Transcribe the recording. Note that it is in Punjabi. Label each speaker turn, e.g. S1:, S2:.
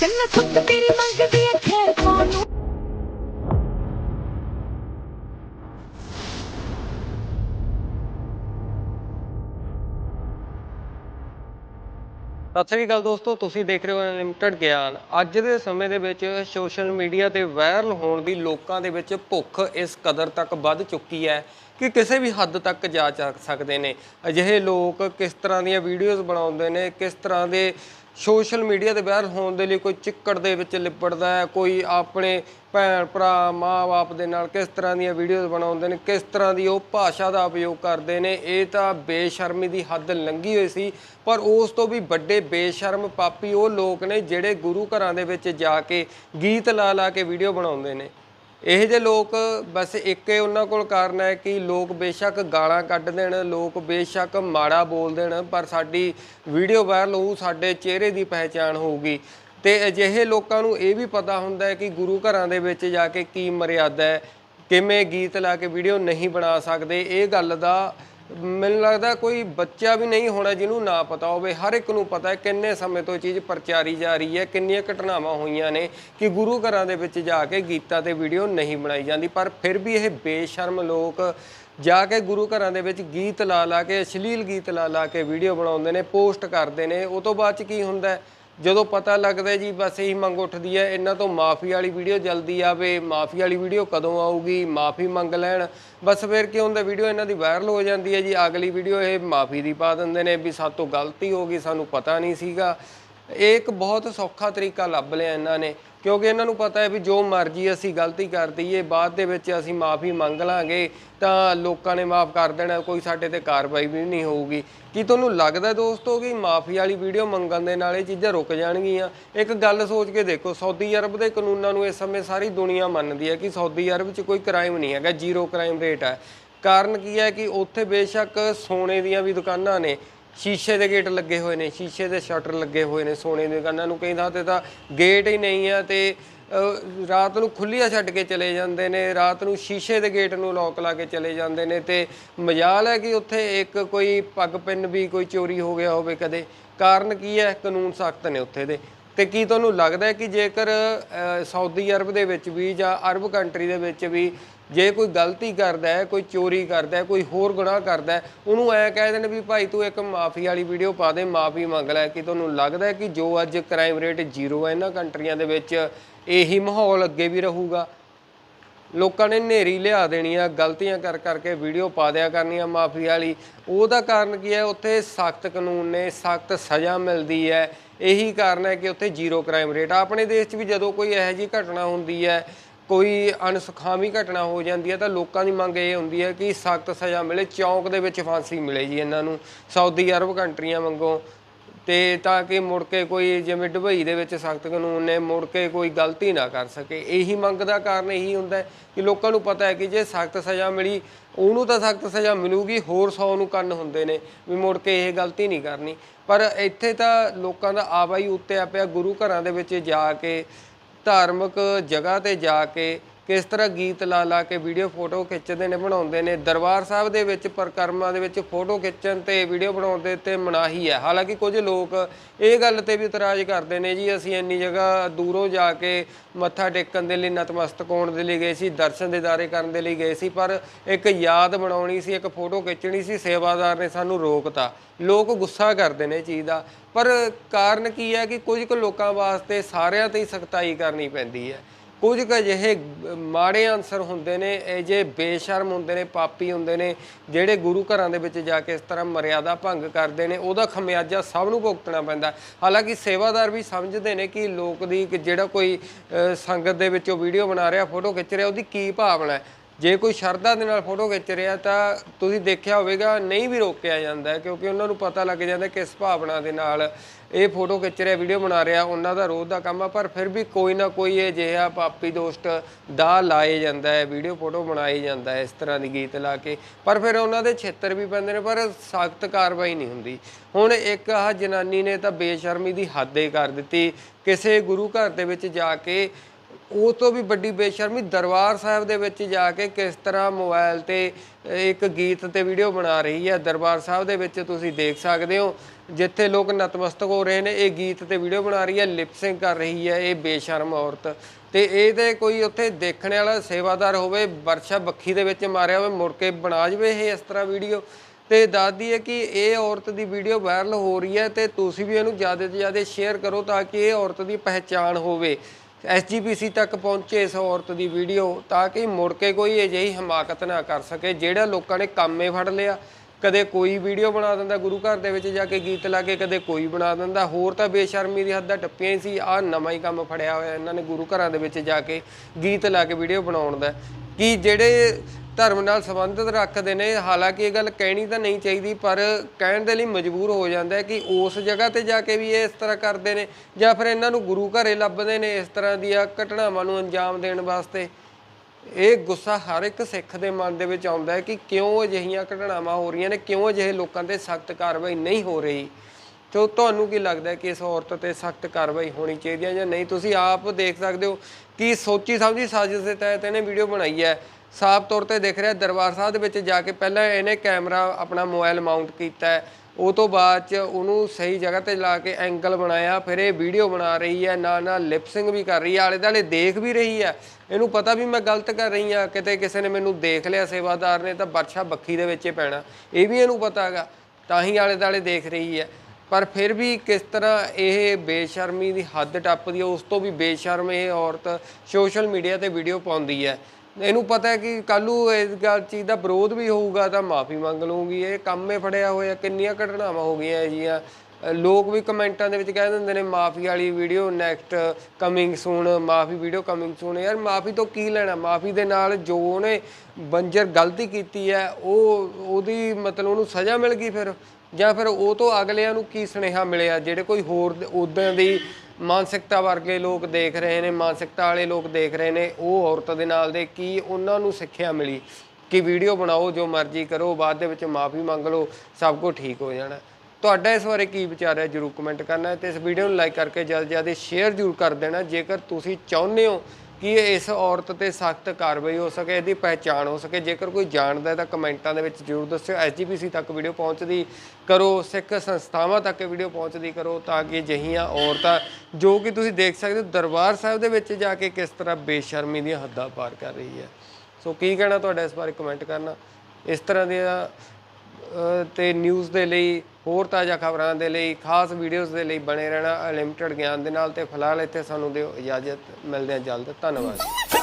S1: ਚੰਨਾ ਥੁੱਕ ਤੇਰੀ ਮੰਗਦੀ ਐ ਖੈਰ ਪਾਉਣ ਨੂੰ?
S2: ਸਤਿ ਸ੍ਰੀ ਅਕਾਲ ਦੋਸਤੋ, ਤੁਸੀਂ ਦੇਖ ਰਹੇ ਹੋ ਅਨਲਿਮਟਿਡ ਗਿਆਨ। ਅੱਜ ਦੇ ਸਮੇਂ ਦੇ ਵਿੱਚ ਸੋਸ਼ਲ ਮੀਡੀਆ ਤੇ ਵਾਇਰਲ ਹੋਣ ਦੀ ਲੋਕਾਂ ਦੇ ਵਿੱਚ ਭੁੱਖ ਇਸ ਕਦਰ ਤੱਕ ਵੱਧ ਚੁੱਕੀ ਹੈ ਕਿ ਕਿਸੇ ਵੀ ਹੱਦ ਤੱਕ ਜਾ ਚੱਕ ਸਕਦੇ ਨੇ। ਅਜਿਹੇ ਲੋਕ ਕਿਸ ਤਰ੍ਹਾਂ ਦੀਆਂ ਵੀਡੀਓਜ਼ ਬਣਾਉਂਦੇ ਨੇ, ਕਿਸ ਤਰ੍ਹਾਂ ਦੇ ਸੋਸ਼ਲ ਮੀਡੀਆ ਤੇ ਵਾਇਰਲ ਹੋਣ ਦੇ ਲਈ ਕੋਈ ਚਿੱਕੜ ਦੇ ਵਿੱਚ ਲਿਪੜਦਾ ਹੈ, ਕੋਈ ਆਪਣੇ ਭੈਣ ਭਰਾ ਮਾਂ-ਬਾਪ ਦੇ ਨਾਲ ਕਿਸ ਤਰ੍ਹਾਂ ਦੀਆਂ ਵੀਡੀਓਜ਼ ਬਣਾਉਂਦੇ ਨੇ, ਕਿਸ ਤਰ੍ਹਾਂ ਦੀ ਉਹ ਭਾਸ਼ਾ ਦਾ ਉਪਯੋਗ ਕਰਦੇ ਨੇ, ਇਹ ਤਾਂ ਬੇਸ਼ਰਮੀ ਦੀ ਹੱਦ ਲੰਘੀ ਹੋਈ ਸੀ। ਪਰ ਉਸ ਤੋਂ ਵੀ ਵੱਡੇ ਬੇਸ਼ਰਮ ਪਾਪੀ ਉਹ ਲੋਕ ਨੇ ਜਿਹੜੇ ਗੁਰੂ ਘਰਾਂ ਦੇ ਵਿੱਚ ਜਾ ਕੇ ਗੀਤ ਲਾ ਲਾ ਕੇ ਵੀਡੀਓ ਬਣਾਉਂਦੇ ਨੇ। ਇਹ ਜਿਹੇ ਲੋਕ ਬਸ ਇੱਕ ਹੀ ਉਹਨਾਂ ਕੋਲ ਕਾਰਨ ਹੈ ਕਿ ਲੋਕ ਬੇਸ਼ੱਕ ਗਾਲਾਂ ਕੱਢ ਦੇਣ, ਲੋਕ ਬੇਸ਼ੱਕ ਮਾੜਾ ਬੋਲ ਦੇਣ, ਪਰ ਸਾਡੀ ਵੀਡੀਓ ਵਾਇਰਲ ਹੋਊ, ਸਾਡੇ ਚਿਹਰੇ ਦੀ ਪਹਿਚਾਣ ਹੋਊਗੀ। ਤੇ ਅਜਿਹੇ ਲੋਕਾਂ ਨੂੰ ਇਹ ਵੀ ਪਤਾ ਹੁੰਦਾ ਹੈ ਕਿ ਗੁਰੂ ਘਰਾਂ ਦੇ ਵਿੱਚ ਜਾ ਕੇ ਕੀ ਮਰਿਆਦਾ ਹੈ, ਕਿਵੇਂ ਗੀਤ ਲਾ ਕੇ ਵੀਡੀਓ ਨਹੀਂ ਬਣਾ ਸਕਦੇ, ਇਹ ਗੱਲ ਦਾ ਮੈਨੂੰ ਲੱਗਦਾ ਕੋਈ ਬੱਚਾ ਵੀ ਨਹੀਂ ਹੋਣਾ ਜਿਹਨੂੰ ਨਾ ਪਤਾ ਹੋਵੇ। ਹਰ ਇੱਕ ਨੂੰ ਪਤਾ ਹੈ ਕਿੰਨੇ ਸਮੇਂ ਤੋਂ ਇਹ ਚੀਜ਼ ਪ੍ਰਚਾਰੀ ਜਾ ਰਹੀ ਹੈ, ਕਿੰਨੀਆਂ ਘਟਨਾਵਾਂ ਹੋਈਆਂ ਨੇ ਕਿ ਗੁਰੂ ਘਰਾਂ ਦੇ ਵਿੱਚ ਜਾ ਕੇ ਗੀਤਾਂ ਤੇ ਵੀਡੀਓ ਨਹੀਂ ਬਣਾਈ ਜਾਂਦੀ। ਪਰ ਫਿਰ ਵੀ ਇਹ ਬੇਸ਼ਰਮ ਲੋਕ ਜਾ ਕੇ ਗੁਰੂ ਘਰਾਂ ਦੇ ਵਿੱਚ ਗੀਤ ਲਾ ਲਾ ਕੇ, ਅਸ਼ਲੀਲ ਗੀਤ ਲਾ ਲਾ ਕੇ ਵੀਡੀਓ ਬਣਾਉਂਦੇ ਨੇ, ਪੋਸਟ ਕਰਦੇ ਨੇ। ਉਹ ਤੋਂ ਬਾਅਦ ਚ ਕੀ ਹੁੰਦਾ ਹੈ? ਜਦੋਂ ਪਤਾ ਲੱਗਦਾ ਜੀ, ਬਸ ਇਹੀ ਮੰਗ ਉੱਠਦੀ ਹੈ, ਇਹਨਾਂ ਤੋਂ ਮਾਫੀ ਵਾਲੀ ਵੀਡੀਓ ਜਲਦੀ ਆਵੇ, ਮਾਫੀ ਵਾਲੀ ਵੀਡੀਓ ਕਦੋਂ ਆਊਗੀ, ਮਾਫੀ ਮੰਗ ਲੈਣ। ਬਸ ਫਿਰ ਕੀ ਹੁੰਦਾ, ਵੀਡੀਓ ਇਹਨਾਂ ਦੀ ਵਾਇਰਲ ਹੋ ਜਾਂਦੀ ਹੈ ਜੀ, ਅਗਲੀ ਵੀਡੀਓ ਇਹ ਮਾਫੀ ਦੀ ਪਾ ਦਿੰਦੇ ਨੇ ਵੀ ਸਾਤੋਂ ਗਲਤੀ ਹੋ ਗਈ, ਸਾਨੂੰ ਪਤਾ ਨਹੀਂ ਸੀਗਾ। ਇਹ ਇੱਕ ਬਹੁਤ ਸੌਖਾ ਤਰੀਕਾ ਲੱਭ ਲਿਆ ਇਹਨਾਂ ਨੇ, ਕਿਉਂਕਿ ਇਹਨਾਂ ਨੂੰ ਪਤਾ ਹੈ ਵੀ ਜੋ ਮਰਜ਼ੀ ਅਸੀਂ ਗਲਤੀ ਕਰ ਦਈਏ ਬਾਅਦ ਦੇ ਵਿੱਚ ਅਸੀਂ ਮਾਫੀ ਮੰਗ ਲਾਂਗੇ, ਤਾਂ ਲੋਕਾਂ ਨੇ ਮਾਫ ਕਰ ਦੇਣਾ, ਕੋਈ ਸਾਡੇ ਤੇ ਕਾਰਵਾਈ ਵੀ ਨਹੀਂ ਹੋਊਗੀ। ਕੀ ਤੁਹਾਨੂੰ ਲੱਗਦਾ ਦੋਸਤੋ ਕਿ ਮਾਫੀ ਵਾਲੀ ਵੀਡੀਓ ਮੰਗਣ ਦੇ ਨਾਲ ਇਹ ਚੀਜ਼ਾਂ ਰੁਕ ਜਾਣਗੀਆਂ? ਇੱਕ ਗੱਲ ਸੋਚ ਕੇ ਦੇਖੋ, ਸਾਊਦੀ ਅਰਬ ਦੇ ਕਾਨੂੰਨਾਂ ਨੂੰ ਇਸ ਸਮੇਂ ਸਾਰੀ ਦੁਨੀਆ ਮੰਨਦੀ ਹੈ ਕਿ ਸਾਊਦੀ ਅਰਬ 'ਚ ਕੋਈ ਕ੍ਰਾਈਮ ਨਹੀਂ ਹੈਗਾ, ਜ਼ੀਰੋ ਕ੍ਰਾਈਮ ਰੇਟ ਹੈ। ਕਾਰਨ ਕੀ ਹੈ ਕਿ ਉੱਥੇ ਬੇਸ਼ੱਕ ਸੋਨੇ ਦੀਆਂ ਵੀ ਦੁਕਾਨਾਂ ਨੇ ਸ਼ੀਸ਼ੇ ਦੇ ਗੇਟ ਲੱਗੇ ਹੋਏ ਨੇ, ਸ਼ੀਸ਼ੇ ਦੇ ਸ਼ਟਰ ਲੱਗੇ ਹੋਏ ਨੇ ਸੋਨੇ ਦੀਆਂ ਦੁਕਾਨਾਂ ਨੂੰ ਕਈ ਥਾਂ ਤੇ ਤਾਂ ਗੇਟ ਹੀ ਨਹੀਂ ਆ ਤੇ ਰਾਤ ਨੂੰ ਖੁੱਲੀਆਂ ਛੱਡ ਕੇ ਚਲੇ ਜਾਂਦੇ ਨੇ, ਰਾਤ ਨੂੰ ਸ਼ੀਸ਼ੇ ਦੇ ਗੇਟ ਨੂੰ ਲੋਕ ਲਾ ਕੇ ਚਲੇ ਜਾਂਦੇ ਨੇ ਤੇ ਮਜਾਲ ਹੈ ਕਿ ਉੱਥੇ ਇੱਕ ਕੋਈ ਪੱਗ ਪਿੰਨ ਵੀ ਕੋਈ ਚੋਰੀ ਹੋ ਗਿਆ ਹੋਵੇ ਕਦੇ। ਕਾਰਨ ਕੀ ਹੈ? ਕਾਨੂੰਨ ਸਖਤ ਨੇ ਉੱਥੇ ਦੇ। ਤੇ ਕੀ ਤੁਹਾਨੂੰ ਲੱਗਦਾ ਹੈ ਕਿ ਜੇਕਰ ਸਾਊਦੀ ਅਰਬ ਦੇ ਵਿੱਚ ਵੀ ਜਾਂ ਅਰਬ ਕੰਟਰੀ ਦੇ ਵਿੱਚ ਵੀ ਜੇ ਕੋਈ ਗਲਤੀ ਕਰਦਾ ਹੈ, ਕੋਈ ਚੋਰੀ ਕਰਦਾ ਹੈ, ਕੋਈ ਹੋਰ ਗੁਨਾਹ ਕਰਦਾ ਹੈ, ਉਹਨੂੰ ਐ ਕਹਿ ਦੇਣ ਵੀ ਭਾਈ ਤੂੰ ਇੱਕ ਮਾਫੀ ਵਾਲੀ ਵੀਡੀਓ ਪਾ ਦੇ, ਮਾਫੀ ਮੰਗ ਲੈ। ਕਿ ਤੁਹਾਨੂੰ ਲੱਗਦਾ ਹੈ ਕਿ ਜੋ ਅੱਜ ਕ੍ਰਾਈਮ ਰੇਟ ਜ਼ੀਰੋ ਹੈ, ਇਹਨਾਂ ਕੰਟਰੀਆਂ ਦੇ ਵਿੱਚ ਇਹੀ ਮਾਹੌਲ ਅੱਗੇ ਵੀ ਰਹੂਗਾ? ਲੋਕਾਂ ਨੇ ਨੇਰੀ ਲਿਆ ਦੇਣੀ ਆ, ਗਲਤੀਆਂ ਕਰ ਕਰਕੇ ਵੀਡੀਓ ਪਾ ਦਿਆ ਕਰਨੀਆਂ ਮਾਫੀ ਵਾਲੀ। ਉਹਦਾ ਕਾਰਨ ਕੀ ਹੈ? ਉੱਥੇ ਸਖਤ ਕਾਨੂੰਨ ਨੇ, ਸਖਤ ਸਜ਼ਾ ਮਿਲਦੀ ਹੈ। ਇਹੀ ਕਾਰਨ ਹੈ ਕਿ ਉੱਥੇ ਜ਼ੀਰੋ ਕ੍ਰਾਈਮ ਰੇਟ ਆਪਣੇ ਦੇਸ਼ 'ਚ ਵੀ ਜਦੋਂ ਕੋਈ ਇਹੋ ਜਿਹੀ ਘਟਨਾ ਹੁੰਦੀ ਹੈ, ਕੋਈ ਅਣਸੁਖਾਵੀ ਘਟਨਾ ਹੋ ਜਾਂਦੀ ਹੈ ਤਾਂ ਲੋਕਾਂ ਦੀ ਮੰਗ ਇਹ ਹੁੰਦੀ ਹੈ ਕਿ ਸਖਤ ਸਜ਼ਾ ਮਿਲੇ, ਚੌਂਕ ਦੇ ਵਿੱਚ ਫਾਂਸੀ ਮਿਲੇ ਜੀ ਇਹਨਾਂ ਨੂੰ। ਸਾਊਦੀ ਅਰਬ ਕੰਟਰੀਆਂ ਵਾਂਗੂ। ਤੇ ਤਾਂ ਕਿ ਮੁੜ ਕੇ ਕੋਈ ਜਿਵੇਂ ਦੁਬਈ ਦੇ ਵਿੱਚ ਸਖਤ ਕਾਨੂੰਨ ਨੇ ਮੁੜ ਕੇ ਕੋਈ ਗਲਤੀ ਨਾ ਕਰ ਸਕੇ, ਇਹੀ ਮੰਗ ਦਾ ਕਾਰਨ ਇਹੀ ਹੁੰਦਾ ਕਿ ਲੋਕਾਂ ਨੂੰ ਪਤਾ ਹੈ ਕਿ ਜੇ ਸਖਤ ਸਜ਼ਾ ਮਿਲੀ, ਉਹਨੂੰ ਤਾਂ ਸਖਤ ਸਜ਼ਾ ਮਿਲੂਗੀ, ਹੋਰ 100 ਨੂੰ ਕੰਨ ਹੁੰਦੇ ਨੇ ਵੀ ਮੁੜ ਕੇ ਇਹ ਗਲਤੀ ਨਹੀਂ ਕਰਨੀ। ਪਰ ਇੱਥੇ ਤਾਂ ਲੋਕਾਂ ਦਾ ਆਵਾਈ ਉੱਤੇ ਆ ਪਿਆ, ਗੁਰੂ ਘਰਾਂ ਦੇ ਵਿੱਚ ਜਾ ਕੇ ਧਾਰਮਿਕ ਜਗ੍ਹਾ ਤੇ ਜਾ ਕੇ ਕਿਸ ਤਰ੍ਹਾਂ ਗੀਤ ਲਾ ਲਾ ਕੇ ਵੀਡੀਓ ਫੋਟੋ ਖਿੱਚਦੇ ਨੇ, ਬਣਾਉਂਦੇ ਨੇ। ਦਰਬਾਰ ਸਾਹਿਬ ਦੇ ਵਿੱਚ ਪ੍ਰਕਰਮਾਂ ਦੇ ਵਿੱਚ ਫੋਟੋ ਖਿੱਚਣ ਤੇ ਵੀਡੀਓ ਬਣਾਉਣ ਦੇ ਤੇ ਮਨਾਹੀ ਹੈ। ਹਾਲਾਂਕਿ ਕੁਝ ਲੋਕ ਇਹ ਗੱਲ ਤੇ ਵੀ ਇਤਰਾਜ਼ ਕਰਦੇ ਨੇ ਜੀ, ਅਸੀਂ ਇੰਨੀ ਜਗ੍ਹਾ ਦੂਰੋਂ ਜਾ ਕੇ ਮੱਥਾ ਟੇਕਣ ਦੇ ਲਈ, ਨਤਮਸਤਕ ਹੋਣ ਦੇ ਲਈ ਗਏ ਸੀ, ਦਰਸ਼ਨ ਦਿਦਾਰੇ ਕਰਨ ਦੇ ਲਈ ਗਏ ਸੀ, ਪਰ ਇੱਕ ਯਾਦ ਬਣਾਉਣੀ ਸੀ, ਇੱਕ ਫੋਟੋ ਖਿੱਚਣੀ ਸੀ, ਸੇਵਾਦਾਰ ਨੇ ਸਾਨੂੰ ਰੋਕਤਾ। ਲੋਕ ਗੁੱਸਾ ਕਰਦੇ ਨੇ ਇਹ ਚੀਜ਼ ਦਾ। ਪਰ ਕਾਰਨ ਕੀ ਹੈ ਕਿ ਕੁਝ ਕੁ ਲੋਕਾਂ ਵਾਸਤੇ ਸਾਰਿਆਂ ਤੇ ਹੀ ਸਖਤਾਈ ਕਰਨੀ ਪੈਂਦੀ ਹੈ। ਕੁਝ ਕੁ ਅਜਿਹੇ ਮਾੜੇ ਅਨਸਰ ਹੁੰਦੇ ਨੇ, ਇਹ ਜੇ ਬੇਸ਼ਰਮ ਹੁੰਦੇ ਨੇ, ਪਾਪੀ ਹੁੰਦੇ ਨੇ, ਜਿਹੜੇ ਗੁਰੂ ਘਰਾਂ ਦੇ ਵਿੱਚ ਜਾ ਕੇ ਇਸ ਤਰ੍ਹਾਂ ਮਰਿਆਦਾ ਭੰਗ ਕਰਦੇ ਨੇ, ਉਹਦਾ ਖਮਿਆਜਾ ਸਭ ਨੂੰ ਭੁਗਤਣਾ ਪੈਂਦਾ। ਹਾਲਾਂਕਿ ਸੇਵਾਦਾਰ ਵੀ ਸਮਝਦੇ ਨੇ ਕਿ ਲੋਕ ਦੀ ਜਿਹੜਾ ਕੋਈ ਸੰਗਤ ਦੇ ਵਿੱਚੋਂ ਵੀਡੀਓ ਬਣਾ ਰਿਹਾ, ਫੋਟੋ ਖਿੱਚ ਰਿਹਾ, ਉਹਦੀ ਕੀ ਭਾਵਨਾ ਹੈ? ਜੇ ਕੋਈ ਸ਼ਰਧਾ ਦੇ ਨਾਲ ਫੋਟੋ ਖਿੱਚ ਰਿਹਾ, ਤਾਂ ਤੁਸੀਂ ਦੇਖਿਆ ਹੋਵੇਗਾ, ਨਹੀਂ ਵੀ ਰੋਕਿਆ ਜਾਂਦਾ ਕਿਉਂਕਿ ਉਹਨਾਂ ਨੂੰ ਪਤਾ ਲੱਗ ਜਾਂਦਾ ਕਿਸ ਭਾਵਨਾ ਦੇ ਨਾਲ ਇਹ ਫੋਟੋ ਖਿੱਚ ਰਿਹਾ ਵੀਡੀਓ ਬਣਾ ਰਿਹਾ, ਉਹਨਾਂ ਦਾ ਰੋਜ਼ ਦਾ ਕੰਮ ਆ, ਪਰ ਫਿਰ ਵੀ ਕੋਈ ਨਾ ਕੋਈ ਇਹ ਜਿਹਾ ਪਾਪੀ ਦੋਸਤ ਦਾ ਲਾਏ ਜਾਂਦਾ ਹੈ ਵੀਡੀਓ ਫੋਟੋ ਬਣਾਈ ਜਾਂਦਾ ਹੈ, ਇਸ ਤਰ੍ਹਾਂ ਦੀ ਗੀਤ ਲਾ ਕੇ। ਪਰ ਫਿਰ ਉਹਨਾਂ ਦੇ ਛੇਤਰ ਵੀ ਪੈਂਦੇ ਨੇ, ਪਰ ਸਖਤ ਕਾਰਵਾਈ ਨਹੀਂ ਹੁੰਦੀ। ਹੁਣ ਇੱਕ ਆਹ ਜਨਾਨੀ ਨੇ ਤਾਂ ਬੇਸ਼ਰਮੀ ਦੀ ਹੱਦ ਹੀ ਕਰ ਦਿੱਤੀ। ਕਿਸੇ ਗੁਰੂ ਘਰ ਦੇ ਵਿੱਚ ਜਾ ਕੇ ਉਹ ਤੋਂ ਵੀ ਵੱਡੀ ਬੇਸ਼ਰਮੀ ਦਰਬਾਰ ਸਾਹਿਬ ਦੇ ਵਿੱਚ ਜਾ ਕੇ ਕਿਸ ਤਰ੍ਹਾਂ ਮੋਬਾਈਲ ਤੇ ਇੱਕ ਗੀਤ ਤੇ ਵੀਡੀਓ ਬਣਾ ਰਹੀ ਹੈ, ਦਰਬਾਰ ਸਾਹਿਬ ਦੇ ਵਿੱਚ ਤੁਸੀਂ ਦੇਖ ਸਕਦੇ ਹੋ, ਜਿੱਥੇ ਲੋਕ ਨਤਮਸਤਕ ਹੋ ਰਹੇ ਨੇ, ਇਹ ਗੀਤ ਤੇ ਵੀਡੀਓ ਬਣਾ ਰਹੀ ਹੈ ਲਿਪਸਿੰਗ ਕਰ ਰਹੀ ਹੈ ਇਹ ਬੇਸ਼ਰਮ ਔਰਤ। ਤੇ ਇਹ ਤੇ ਕੋਈ ਉੱਥੇ ਦੇਖਣ ਵਾਲਾ ਸੇਵਾਦਾਰ ਹੋਵੇ, ਵਰਸ਼ਾ ਬੱਖੀ ਦੇ ਵਿੱਚ ਮਾਰਿਆ ਹੋਵੇ, ਮੁੜ ਕੇ ਬਣਾ ਜਵੇ ਇਹ ਇਸ ਤਰ੍ਹਾਂ ਵੀਡੀਓ। ਤੇ ਦੱਸਦੀ ਹੈ ਕਿ ਇਹ ਔਰਤ ਦੀ ਵੀਡੀਓ ਵਾਇਰਲ ਹੋ ਰਹੀ ਹੈ ਤੇ ਤੁਸੀਂ ਵੀ ਇਹਨੂੰ ਜ਼ਿਆਦਾ ਤੋਂ ਜ਼ਿਆਦਾ ਸ਼ੇਅਰ ਕਰੋ ਤਾਂ ਕਿ ਇਹ ਔਰਤ ਦੀ ਪਹਿਚਾਣ ਹੋਵੇ। ਐਸਜੀਪੀਸੀ ਤੱਕ ਪਹੁੰਚੇ ਇਸ ਔਰਤ ਦੀ ਵੀਡੀਓ ਤਾਂ ਕਿ ਮੁੜ ਕੇ ਕੋਈ ਅਜਿਹੀ ਹਮਾਕਤ ਨਾ ਕਰ ਸਕੇ, ਜਿਹੜਾ ਲੋਕਾਂ ਨੇ ਕੰਮੇ ਫੜ ਲਿਆ। ਕਦੇ ਕੋਈ ਵੀਡੀਓ ਬਣਾ ਦਿੰਦਾ ਗੁਰੂ ਘਰ ਦੇ ਵਿੱਚ ਜਾ ਕੇ ਗੀਤ ਲਾ ਕੇ, ਕਦੇ ਕੋਈ ਬਣਾ ਦਿੰਦਾ। ਹੋਰ ਤਾਂ ਬੇਸ਼ਰਮੀ ਦੀ ਹੱਦਾਂ ਟੱਪੀਆਂ ਹੀ ਸੀ, ਆ ਨਵਾਂ ਹੀ ਕੰਮ ਫੜਿਆ ਹੋਇਆ ਇਹਨਾਂ ਨੇ ਗੁਰੂ ਘਰਾਂ ਦੇ ਵਿੱਚ ਜਾ ਕੇ ਗੀਤ ਲਾ ਕੇ ਵੀਡੀਓ ਬਣਾਉਣ ਦਾ। ਕਿ ਜਿਹੜੇ ਧਰਮ ਨਾਲ ਸੰਬੰਧਿਤ ਰੱਖਦੇ ਨੇ। ਹਾਲਾਂਕਿ ਇਹ ਗੱਲ ਕਹਿਣੀ ਤਾਂ ਨਹੀਂ ਚਾਹੀਦੀ, ਪਰ ਕਹਿਣ ਦੇ ਲਈ ਮਜਬੂਰ ਹੋ ਜਾਂਦਾ ਹੈ ਕਿ ਉਸ ਜਗ੍ਹਾ ਤੇ ਜਾ ਕੇ ਵੀ ਇਹ ਇਸ ਤਰ੍ਹਾਂ ਕਰਦੇ ਨੇ ਜਾਂ ਫਿਰ ਇਹਨਾਂ ਨੂੰ ਗੁਰੂ ਘਰੇ ਲੱਭਦੇ ਨੇ ਇਸ ਤਰ੍ਹਾਂ ਦੀਆਂ ਘਟਨਾਵਾਂ ਨੂੰ ਅੰਜਾਮ ਦੇਣ ਵਾਸਤੇ। ਇਹ ਗੁੱਸਾ ਹਰ ਇੱਕ ਸਿੱਖ ਦੇ ਮਨ ਦੇ ਵਿੱਚ ਆਉਂਦਾ ਹੈ ਕਿ ਕਿਉਂ ਅਜਿਹੀਆਂ ਘਟਨਾਵਾਂ ਹੋ ਰਹੀਆਂ ਨੇ, ਕਿਉਂ ਅਜਿਹੇ ਲੋਕਾਂ ਤੇ ਸਖਤ ਕਾਰਵਾਈ ਨਹੀਂ ਹੋ ਰਹੀ। ਤੇ ਤੁਹਾਨੂੰ ਕੀ ਲੱਗਦਾ ਕਿ ਇਸ ਔਰਤ ਤੇ ਸਖਤ ਕਾਰਵਾਈ ਹੋਣੀ ਚਾਹੀਦੀ ਹੈ ਜਾਂ ਨਹੀਂ? ਤੁਸੀਂ ਆਪ ਦੇਖ ਸਕਦੇ ਹੋ ਕਿ ਸੋਚੀ ਸਮਝੀ ਸਾਜ਼ਿਸ਼ ਦੇ ਤਹਿਤ ਇਹਨੇ ਵੀਡੀਓ ਬਣਾਈ ਹੈ। ਸਾਫ਼ ਤੌਰ ਤੇ ਦਿਖ ਰਿਹਾ ਦਰਬਾਰ ਸਾਹਿਬ ਦੇ ਵਿੱਚ ਜਾ ਕੇ ਪਹਿਲਾਂ ਇਹਨੇ ਕੈਮਰਾ ਆਪਣਾ ਮੋਬਾਈਲ ਮਾਊਂਟ ਕੀਤਾ ਹੈ। ਉਹ ਤੋਂ ਬਾਅਦ ਚ ਉਹਨੂੰ ਸਹੀ ਜਗ੍ਹਾ ਤੇ ਲਾ ਕੇ ਐਂਗਲ ਬਣਾਇਆ, ਫਿਰ ਇਹ ਵੀਡੀਓ ਬਣਾ ਰਹੀ ਹੈ ਨਾਲ ਨਾਲ ਲਿਪਸਿੰਗ ਵੀ ਕਰ ਰਹੀ ਹੈ, ਆਲੇ ਦਾਲੇ ਦੇਖ ਵੀ ਰਹੀ ਹੈ। ਇਹਨੂੰ ਪਤਾ ਵੀ ਮੈਂ ਗਲਤ ਕਰ ਰਹੀ ਹਾਂ, ਕਿਤੇ ਕਿਸੇ ਨੇ ਮੈਨੂੰ ਦੇਖ ਲਿਆ, ਸੇਵਾਦਾਰ ਨੇ ਤਾਂ ਬਰਛਾ ਬੱਖੀ ਦੇ ਵਿੱਚ ਹੀ ਪੈਣਾ। ਇਹ ਵੀ ਇਹਨੂੰ ਪਤਾ ਹੈਗਾ, ਤਾਂ ਹੀ ਆਲੇ ਦਾਲੇ ਦੇਖ ਰਹੀ ਹੈ। ਪਰ ਫਿਰ ਵੀ ਕਿਸ ਤਰ੍ਹਾਂ ਇਹ ਬੇਸ਼ਰਮੀ ਦੀ ਹੱਦ ਟੱਪਦੀ ਹੈ, ਉਸ ਤੋਂ ਵੀ ਬੇਸ਼ਰਮ ਇਹ ਔਰਤ ਸੋਸ਼ਲ ਮੀਡੀਆ ਤੇ ਵੀਡੀਓ ਪਾਉਂਦੀ ਹੈ। ਇਹਨੂੰ ਪਤਾ ਹੈ ਕਿ ਕੱਲੂ ਇਸ ਗੱਲ ਚੀਜ਼ ਦਾ ਵਿਰੋਧ ਵੀ ਹੋਊਗਾ, ਤਾਂ ਮਾਫੀ ਮੰਗ ਲਊਗੀ। ਇਹ ਕੰਮੇ ਫੜਿਆ ਹੋਇਆ, ਕਿੰਨੀਆਂ ਘਟਨਾਵਾਂ ਹੋ ਗਈਆਂ ਜੀਆਂ। ਲੋਕ ਵੀ ਕਮੈਂਟਾਂ ਦੇ ਵਿੱਚ ਕਹਿ ਦਿੰਦੇ ਨੇ, ਮਾਫੀ ਵਾਲੀ ਵੀਡੀਓ ਨੈਕਸਟ ਕਮਿੰਗ ਸੂਨ ਮਾਫੀ ਵੀਡੀਓ ਕਮਿੰਗ ਸੂਨ ਯਾਰ ਮਾਫੀ ਤੋਂ ਕੀ ਲੈਣਾ? ਮਾਫੀ ਦੇ ਨਾਲ ਜੋ ਉਹਨੇ ਬੰਜਰ ਗਲਤੀ ਕੀਤੀ ਹੈ, ਉਹ, ਉਹਦੀ ਮਤਲਬ ਉਹਨੂੰ ਸਜ਼ਾ ਮਿਲ ਗਈ ਫਿਰ? ਜਾਂ ਫਿਰ ਉਹ ਤੋਂ ਅਗਲਿਆਂ ਨੂੰ ਕੀ ਸੁਨੇਹਾ ਮਿਲਿਆ? ਜਿਹੜੇ ਕੋਈ ਹੋਰ ਉਦਾਂ ਦੀ ਮਾਨਸਿਕਤਾ ਵਰਗੇ ਲੋਕ ਦੇਖ ਰਹੇ ਨੇ, ਮਾਨਸਿਕਤਾ ਵਾਲੇ ਲੋਕ ਦੇਖ ਰਹੇ ਨੇ। ਉਹ ਔਰਤ ਦੇ ਨਾਲ ਦੇ ਕੀ ਉਹਨਾਂ ਨੂੰ ਸਿੱਖਿਆ ਮਿਲੀ? ਕਿ ਵੀਡੀਓ ਬਣਾਓ, ਜੋ ਮਰਜ਼ੀ ਕਰੋ, ਬਾਅਦ ਦੇ ਵਿੱਚ ਮਾਫੀ ਮੰਗ ਲਓ, ਸਭ ਕੁਝ ਠੀਕ ਹੋ ਜਾਣਾ। ਤੁਹਾਡਾ ਇਸ ਬਾਰੇ ਕੀ ਵਿਚਾਰ ਹੈ? ਜਰੂਰ ਕਮੈਂਟ ਕਰਨਾ ਹੈ ਤੇ ਇਸ ਵੀਡੀਓ ਨੂੰ ਲਾਈਕ ਕਰਕੇ ਜਲਦ ਜਲਦੀ ਸ਼ੇਅਰ ਜਰੂਰ ਕਰ ਦੇਣਾ। ਜੇਕਰ ਤੁਸੀਂ ਚਾਹੁੰਦੇ ਹੋ ਕਿ ਇਸ ਔਰਤ ਤੇ ਸਖਤ ਕਾਰਵਾਈ ਹੋ ਸਕੇ, ਇਹਦੀ ਪਹਿਚਾਣ ਹੋ ਸਕੇ। ਜੇਕਰ ਕੋਈ ਜਾਣਦਾ ਹੈ ਤਾਂ ਕਮੈਂਟਾਂ ਦੇ ਵਿੱਚ ਜਰੂਰ ਦੱਸਿਓ। ਐਸਜੀਪੀਸੀ ਤੱਕ ਵੀਡੀਓ ਪਹੁੰਚਦੀ ਕਰੋ, ਸਿੱਖ ਸੰਸਥਾਵਾਂ ਤੱਕ ਵੀਡੀਓ ਪਹੁੰਚਦੀ ਕਰੋ ਤਾਂ ਕਿ ਜਹੀਆਂ ਔਰਤਾਂ, ਜੋ ਕਿ ਤੁਸੀਂ ਦੇਖ ਸਕਦੇ ਹੋ ਦਰਬਾਰ ਸਾਹਿਬ ਦੇ ਵਿੱਚ ਜਾ ਕੇ ਕਿਸ ਤਰ੍ਹਾਂ ਬੇਸ਼ਰਮੀ ਦੀਆਂ ਹੱਦਾਂ ਪਾਰ ਕਰ ਰਹੀ ਹੈ। ਸੋ ਕੀ ਕਹਿਣਾ ਤੁਹਾਡਾ ਇਸ ਬਾਰੇ ਕਮੈਂਟ ਕਰਨਾ? ਇਸ ਤਰ੍ਹਾਂ ਦੀਆਂ ਤੇ ਨਿਊਜ਼ ਦੇ ਲਈ, ਹੋਰ ਤਾਜ਼ਾ ਖਬਰਾਂ ਦੇ ਲਈ, ਖਾਸ ਵੀਡੀਓਜ਼ ਦੇ ਲਈ ਬਣੇ ਰਹਿਣਾ ਅਨਲਿਮਟਿਡ ਗਿਆਨ ਦੇ ਨਾਲ ਤੇ ਫਿਲਹਾਲ ਇੱਥੇ ਸਾਨੂੰ ਦਿਓ ਇਜਾਜ਼ਤ, ਮਿਲਦੇ ਹਾਂ ਜਲਦ, ਧੰਨਵਾਦ।